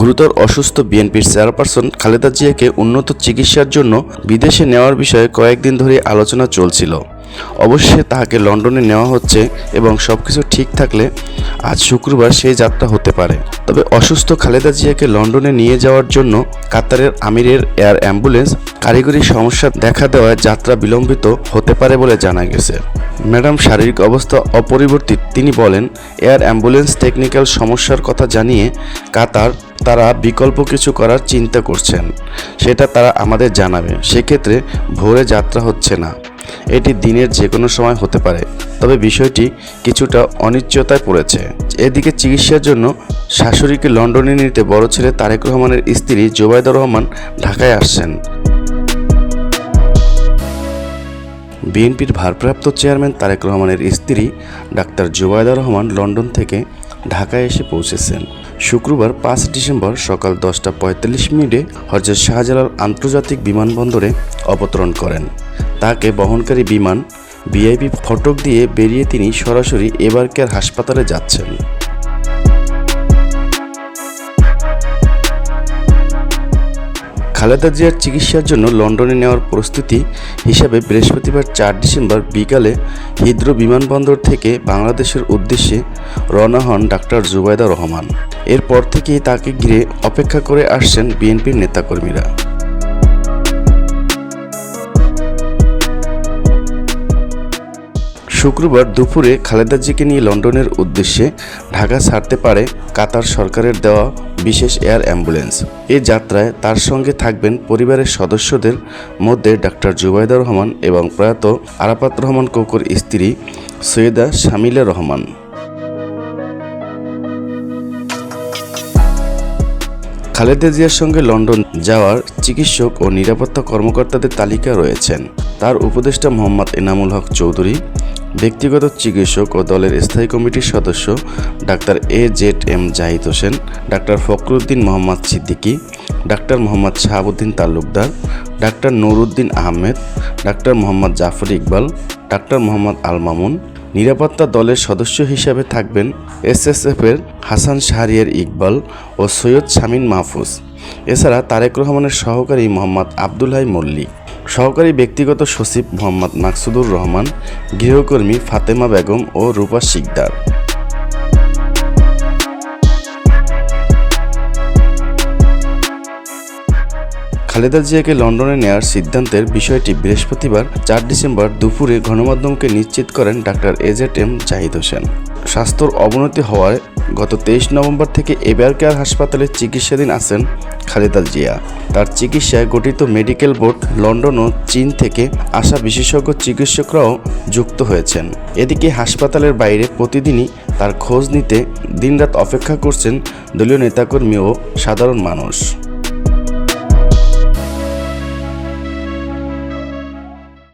গুরুতর অসুস্থ বিএনপির চেয়ারপারসন খালেদা জিয়াকে উন্নত চিকিৎসার জন্য বিদেশে নেওয়ার বিষয়ে কয়েকদিন ধরে আলোচনা চলছিল। অবশেষে তাহাকে লন্ডনে নেওয়া হচ্ছে এবং সবকিছু ঠিক থাকলে আজ শুক্রবার সেই যাত্রা হতে পারে। তবে অসুস্থ খালেদা জিয়াকে লন্ডনে নিয়ে যাওয়ার জন্য কাতারের আমিরের এয়ার অ্যাম্বুলেন্স কারিগরি সমস্যা দেখা দেওয়ায় যাত্রা বিলম্বিত হতে পারে বলে জানা গেছে। ম্যাডাম, শারীরিক অবস্থা অপরিবর্তিত, তিনি বলেন, এয়ার অ্যাম্বুলেন্স টেকনিক্যাল সমস্যার কথা জানিয়ে কাতার তারা বিকল্প কিছু করার চিন্তা করছেন। সেটা তারা আমাদের জানাবে। সেক্ষেত্রে ভোরে যাত্রা হচ্ছে না। এটি দিনের যে কোনো সময় হতে পারে। তবে বিষয়টি কিছুটা অনিশ্চয়তায় পড়েছে। এদিকে চিকিৎসার জন্য শাশুড়িকে লন্ডনে নিতে বড় ছেলে তারেক রহমানের স্ত্রী জোবায়দা রহমান ঢাকায় আসছেন। বিএনপির ভারপ্রাপ্ত চেয়ারম্যান তারেক রহমানের স্ত্রী ডাক্তার জুবায়দা রহমান লন্ডন থেকে ঢাকায় এসে পৌঁছেছেন। শুক্রবার পাঁচ ডিসেম্বর সকাল দশটা পঁয়তাল্লিশ মিনিটে হজরত শাহজালাল আন্তর্জাতিক বিমানবন্দরে অবতরণ করেন। তাকে বহনকারী বিমান, ভিআইপি ফটক দিয়ে বেরিয়ে তিনি সরাসরি এবার কেয়ার হাসপাতালে যাচ্ছেন। খালেদা জিয়ার চিকিৎসার জন্য লন্ডনে নেওয়ার প্রস্তুতি হিসাবে বৃহস্পতিবার চার ডিসেম্বর বিকালে হিদ্রো বিমানবন্দর থেকে বাংলাদেশের উদ্দেশ্যে রওনা হন ডাক্তার জুবাইদা রহমান। এরপর থেকেই তাকে ঘিরে অপেক্ষা করে আসছেন বিএনপির নেতাকর্মীরা। শুক্রবার দুপুরে খালেদা জিকে নিয়ে লন্ডনের উদ্দেশ্যে ঢাকা ছাড়তে পারে কাতার সরকারের দেওয়া বিশেষ এয়ার অ্যাম্বুলেন্স। এ যাত্রায় তার সঙ্গে থাকবেন পরিবারের সদস্যদের মধ্যে ডাক্তার জুবাইদা রহমান এবং প্রয়াত আরাফাত রহমান কোকর স্ত্রী সৈয়দা শামিলা রহমান। খালেদা জিয়ার সঙ্গে লন্ডন যাওয়ার চিকিৎসক ও নিরাপত্তা কর্মকর্তাদের তালিকা রয়েছেন। তার উপদেষ্টা মোহাম্মদ এনামুল হক চৌধুরী, ব্যক্তিগত চিকিৎসক ও দলের স্থায়ী কমিটির সদস্য doctor A Z M Zahid Hossain, doctor Fakhruddin Mohammad Siddiqui, doctor Mohammad Shahabuddin Talukdar, doctor Nuruddin Ahmed, doctor Mohammad Zafar Iqbal, doctor Mohammad Al Mamun নিরাপত্তা দলের সদস্য হিসেবে থাকবেন এসএসএফের হাসান শাহরিয়ার ইকবাল ও সৈয়দ শামীম মাহফুজ। এছাড়া তারেক রহমানের সহকারী মোহাম্মদ আব্দুল হাই মল্লিক। সহকারী ব্যক্তিগত সচিব মোহাম্মদ মাকসুদুর রহমান, গৃহকর্মী ফাতেমা বেগম ও রূপা শিকদার। খালেদা জিয়াকে লন্ডনে নেয়ার সিদ্ধান্তের বিষয়টি বৃহস্পতিবার, চার ডিসেম্বর দুপুরে গণমাধ্যমকে নিশ্চিত করেন doctor A Z M Zahid Hossain. স্বাস্থ্যর অবনতি হওয়ায় গত তেইশ নভেম্বর থেকে এবার কেয়ার হাসপাতালে চিকিৎসাধীন আছেন খালেদা জিয়া। তার চিকিৎসায় গঠিত মেডিকেল বোর্ড লন্ডন ও চীন থেকে আসা বিশেষজ্ঞ চিকিৎসকরাও যুক্ত হয়েছেন। এদিকে হাসপাতালের বাইরে প্রতিদিনই তার খোঁজ নিতে দিনরাত অপেক্ষা করছেন দলীয় নেতাকর্মী ও সাধারণ মানুষ।